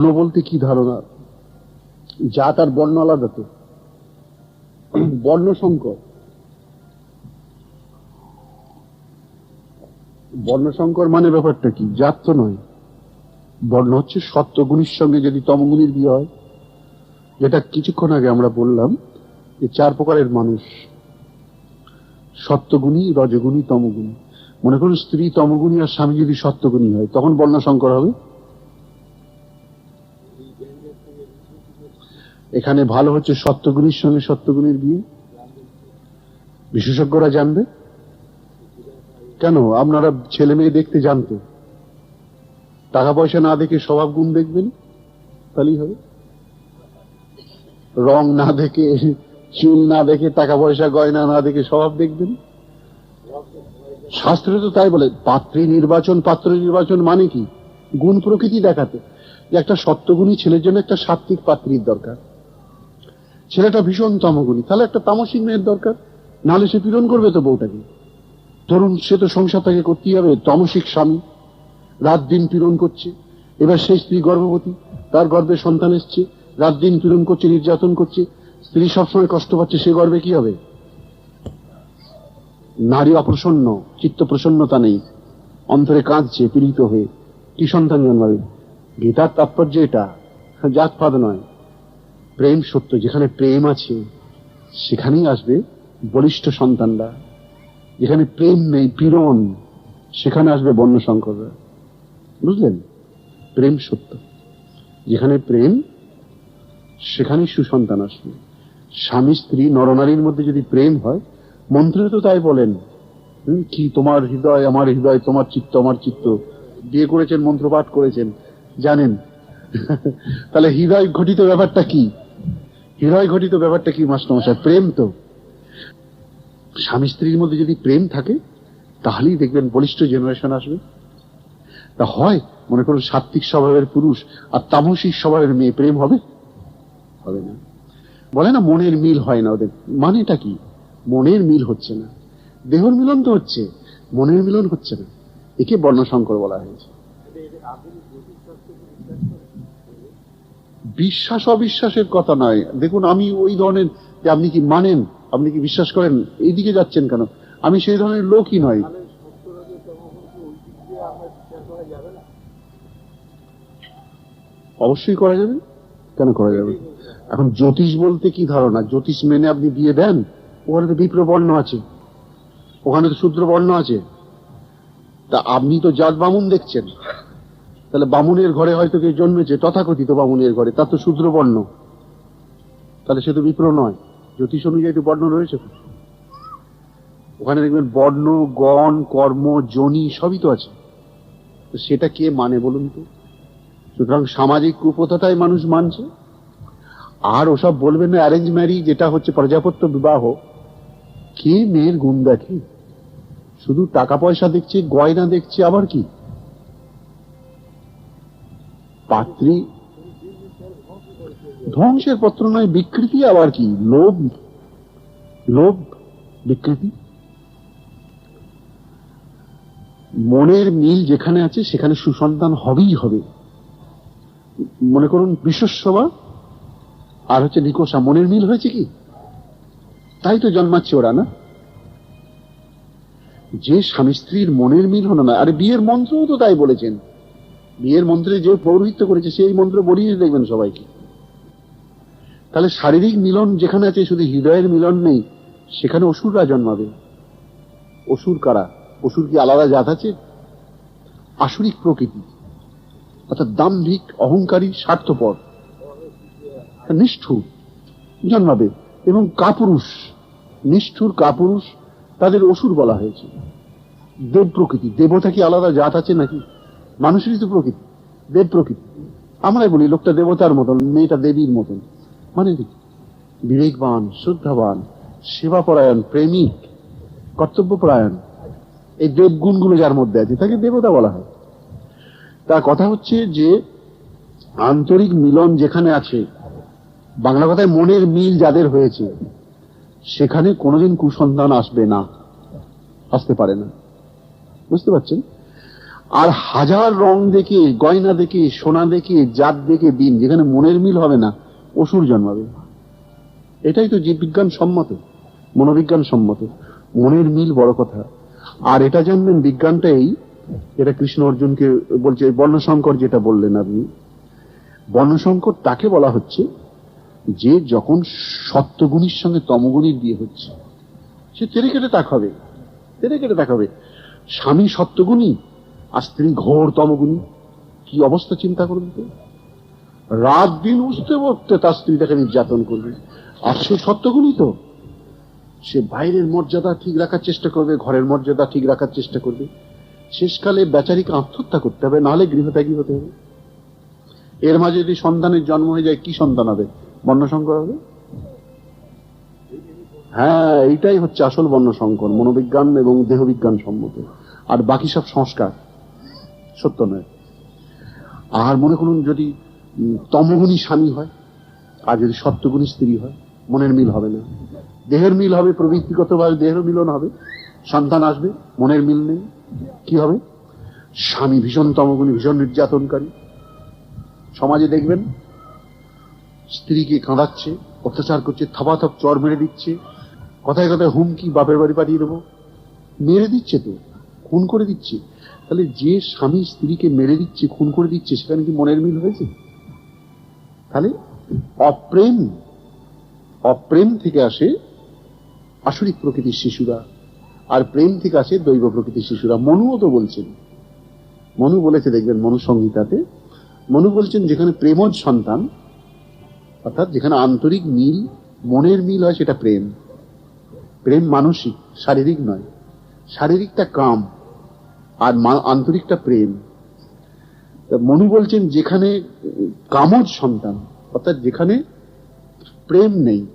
বর্ণ বলতে কি ধারণা? জাত আর বর্ণ আলাদা তো। বর্ণ সংকর। বর্ণ সংকর মানে ব্যাপারটা কি? জাত তো নয়। বর্ণ হচ্ছে সত্যগুণীর সঙ্গে যদি তমগুণীর বিয়ে হয়, যেটা কিছুক্ষণ আগে আমরা বললাম যে চার প্রকারের মানুষ। সত্যগুণী, রজগুণী, তমগুণী। মনে করুন স্ত্রী তমগুণী আর স্বামী যদি সত্যগুণী হয়, তখন বর্ণ সংকর হবে? এখানে ভালো হচ্ছে সত্যগুণীর সঙ্গে সত্যগুণীর বিয়ে? বিশেষজ্ঞরা জানবে? কেন? আপনারা ছেলে মেয়ে দেখতে জানতো। টাকা পয়সা না দেখে স্বভাব গুণ দেখবেন? তাহলেই হবে। রং না দেখে, চুল না দেখে, টাকা পয়সা, গয়না না দেখে স্বভাব দেখবেন? শাস্ত্রে তো তাই বলে, পাত্রী নির্বাচন, পাত্র নির্বাচন মানে কি? গুণ প্রকৃতি দেখাতে যে একটা সত্যগুণী ছেলের জন্য একটা সাত্বিক পাত্রীর দরকার। ছেলেটা ভীষণ তমগুণী, তাহলে একটা তামসিক মেয়ের দরকার, নাহলে সে পীড়ন করবে তো বউটাকে। ধরুন, সে তো সংসার তাকে করতেই হবে, তমসিক স্বামী, রাত দিন পীড়ন করছে, এবার সেই স্ত্রী গর্ভবতী, তার গর্ভে সন্তান এসছে, রাত দিন পীড়ন করছে, নির্যাতন করছে, স্ত্রী সবসময় কষ্ট পাচ্ছে, সে গর্বে কি হবে? নারী অপ্রসন্ন চিত্ত প্রসন্নতা নেই, অন্তরে কাঁদছে, পীড়িত হয়ে। কি সন্তান জন্মাবে গীতার তাৎপর্য এটা জাতপাত নয়। প্রেম সত্য, যেখানে প্রেম আছে, সেখানেই আসবে বলিষ্ঠ সন্তানরা। যেখানে প্রেম নেই, পীড়ন, সেখানে আসবে বন্য শঙ্কররা বুঝলেন? প্রেম সত্য। যেখানে প্রেম সেখানে সুসন্তান আসবে। স্বামী, স্ত্রী, নরনারীর মধ্যে যদি প্রেম হয় মন্ত্রে তো তাই বলেন কি তোমার হৃদয়, আমার হৃদয়, তোমার চিত্ত, আমার চিত্ত। বিয়ে করেছেন মন্ত্র পাঠ করেছেন, জানেন। তাহলে হৃদয় ঘটিত ব্যাপারটা কি? হৃদয় ঘটিত ব্যাপারটা কি মাস্টারমশাই প্রেম তো। স্বামী স্ত্রীর মধ্যে যদি প্রেম থাকে, তাহলেই দেখবেন বলিষ্ঠ জেনারেশন আসবে। তা হয়, মনে করুন সাত্বিক স্বভাবের পুরুষ আর তামসিক স্বভাবের মেয়ে, প্রেম হবে? হবে না। বলে না, মনের মিল হয় না ওদের। মানেটা কি? মনের মিল হচ্ছে না। দেহর মিলন তো হচ্ছে, মনের মিলন হচ্ছে না। একে বর্ণশঙ্কর বলা হয়েছে। বিশ্বাস অবিশ্বাসের কথা নয়। দেখুন, আমি ওই ধরনের যে আপনি কি মানেন, আপনি কি বিশ্বাস করেন, এইদিকে যাচ্ছেন কেন? আমি সেই ধরনের লোকই নয় অবশ্যই করা যাবে। কেন করা যাবে? এখন জ্যোতিষ বলতে কি ধারণা? জ্যোতিষ মেনে আপনি বিয়ে দেন, ওখানে তো বিপ্র বর্ণ আছে। ওখানে তো শূদ্র বর্ণ আছে। তা আপনি তো জাত বামুন দেখছেন। তাহলে বামুনের ঘরে হয়তো কেউ জন্মেছে, তথাকথিত বামুনের ঘরে। তার তো শূদ্র বর্ণ। তাহলে সে তো বিপ্র নয়। জ্যোতিষ অনুযায়ী তো বর্ণ রয়েছে। ওখানে দেখবেন বর্ণ, গণ, কর্ম, জনি সবই তো আছে। তো সেটা কে মানে বলুন তো? সুতরাং সামাজিক কুপথাটাই মানুষ মানছে। আর ওসব বলবেন না অ্যারেঞ্জ ম্যারি যেটা হচ্ছে প্রজাপত্য বিবাহ। কে মেয়ের গুণ দেখে? শুধু টাকা পয়সা দেখছে, গয়না দেখছে, আবার কি? পাত্রী ধ্বংসের পত্র নয়, বিকৃতি আবার কি? লোভ? লোভ? বিকৃতি? মনের মিল যেখানে আছে, সেখানে সুসন্তান হবেই হবে। মনে করুন বিশ্বসভা আর হচ্ছে নিকোষা। মনের মিল হয়েছে কি? তাই তো জন্মাচ্ছে ওরা, না? যে স্বামী স্ত্রীর মনের মিল হলো না। আরে বিয়ের মন্ত্রও তো তাই বলেছেন। বিয়ের মন্ত্রে যে পৌরোহিত্য করেছে, সেই মন্ত্র বলিয়ে দেখবেন সবাইকে। তাহলে শারীরিক মিলন যেখানে আছে, শুধু হৃদয়ের মিলন নেই, সেখানে অসুররা জন্মাবে। অসুর কারা? অসুর কি আলাদা জাত আছে? আসরিক প্রকৃতি। অর্থাৎ দাম্ভিক অহংকারী স্বার্থপর। নিষ্ঠুর জন্মাবে। এবং কাপুরুষ। নিষ্ঠুর কাপুরুষ তাদের অসুর বলা হয়েছে। দেব প্রকৃতি। দেবতা কি আলাদা জাত আছে নাকি? মানুষেরই তো প্রকৃতি। দেব প্রকৃতি। আমরাই বলি, লোকটা দেবতার মতন, মেয়েটা দেবীর মতন। মানে বিবেকবান, শ্রদ্ধাবান, সেবাপরায়ণ, প্রেমিক, কর্তব্যপরায়ণ। এই দেবগুণগুলো যার মধ্যে আছে, তাকে দেবতা বলা হয়। তার কথা হচ্ছে যে, আন্তরিক মিলন যেখানে আছে, বাংলা কথায় মনের মিল যাদের হয়েছে সেখানে কোনোদিন কুসন্তান আসবে না। আসতে পারে না। বুঝতে পারছেন? আর হাজার রং দেখে, গয়না দেখে, সোনা দেখে, জাত দেখে, দিন, যেখানে মনের মিল হবে না, অসুর জন্মাবে। এটাই তো জীববিজ্ঞান সম্মত, মনোবিজ্ঞান সম্মত। মনের মিল বড় কথা। আর এটা জানবেন বিজ্ঞানটাই এটা কৃষ্ণ অর্জুনকে বলছে, বর্ণশঙ্কর যেটা বললেন আপনি। বর্ণশঙ্কর তাকে বলা হচ্ছে যে যখন সত্যগুণীর সঙ্গে তমগুণীর বিয়ে হচ্ছে, সে তেরে কেটে তাকাবে তেরে কেটে তাকাবে স্বামী সত্যগুণী আর স্ত্রী ঘোর তমগুণী, কি অবস্থা চিন্তা করুন তো? রাত দিন উঠতে বসতে তার স্ত্রী তাকে নির্যাতন করবে। আর সে সত্যগুণী তো? সে বাইরের মর্যাদা ঠিক রাখার চেষ্টা করবে, ঘরের মর্যাদা ঠিক রাখার চেষ্টা করবে। শেষকালে বেচারিকে আত্মহত্যা করতে হবে, নাহলে গৃহত্যাগী হতে হবে। এর মাঝে যদি সন্তানের জন্ম হয়ে যায়, কি সন্তান হবে? বর্ণসংকর হবে? হ্যাঁ এইটাই হচ্ছে আসল বর্ণসংকর মনোবিজ্ঞান এবং দেহবিজ্ঞান সম্মত। আর বাকি সব সংস্কার, সত্য নয়। আর মনে করুন যদি তমগুণী স্বামী হয়, আর যদি সত্যগুণী স্ত্রী হয়, মনের মিল হবে না। দেহের মিল হবে প্রবৃত্তিগতভাবে দেহের মিলন হবে। সন্তান আসবে, মনের মিল নেই। কি হবে? স্বামী ভীষণ তমগুণী, ভীষণ নির্যাতনকারী। সমাজে দেখবেন স্ত্রীকে কাঁদাচ্ছে, অত্যাচার করছে, থাপাথাপ, চর মেরে দিচ্ছে, কথায় কথায় হুমকি, বাপের বাড়ি পাঠিয়ে দেবো। মেরে দিচ্ছে তো, খুন করে দিচ্ছে। তাহলে যে স্বামী স্ত্রীকে মেরে দিচ্ছে, খুন করে দিচ্ছে, সেখানে কি মনের মিল হয়েছে? তাহলে অপ্রেম অপ্রেম থেকে আসে আসরিক প্রকৃতির শিশুরা, আর প্রেম থেকে আসে দৈব প্রকৃতির শিশুরা। মনুও তো বলছেন, মনু বলেছে, দেখবেন মনু সংহিতাতে মনু বলছেন, যেখানে প্রেমজ সন্তান অর্থাৎ যেখানে আন্তরিক মিল, মনের মিল হয় সেটা প্রেম। প্রেম মানসিক, শারীরিক নয়। শারীরিকটা কাম আর আন্তরিকটা প্রেম। মনু বলছেন যেখানে কামজ সন্তান, অর্থাৎ যেখানে প্রেম নেই।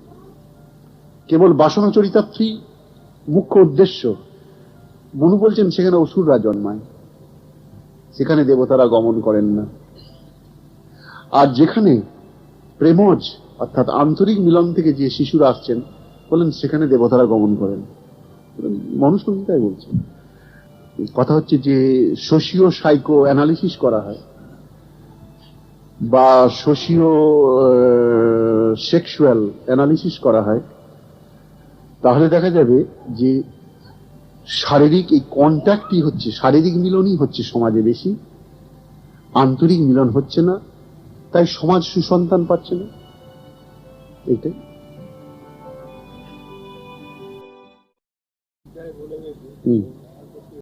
কেবল বাসনা চরিতার্থী মুখ্য উদ্দেশ্য। মনু বলছেন সেখানে অসুররা জন্মায়। সেখানে দেবতারা গমন করেন না। আর যেখানে প্রেমজ, অর্থাৎ আন্তরিক মিলন থেকে যে শিশুরা আসছেন, বলেন সেখানে দেবতারা গমন করেন। মনুসংহিতায় বলছেন কথা হচ্ছে যে সোশিও সাইকো অ্যানালিসিস করা হয়, বা সোশিও সেক্সুয়াল অ্যানালিসিস করা হয়। তাহলে দেখা যাবে যে শারীরিক এই কন্ট্যাক্টই হচ্ছে, শারীরিক মিলনই হচ্ছে সমাজে বেশি, আন্তরিক মিলন হচ্ছে না তাই সমাজ সুসন্তান পাচ্ছে না। এইটাই। হুম।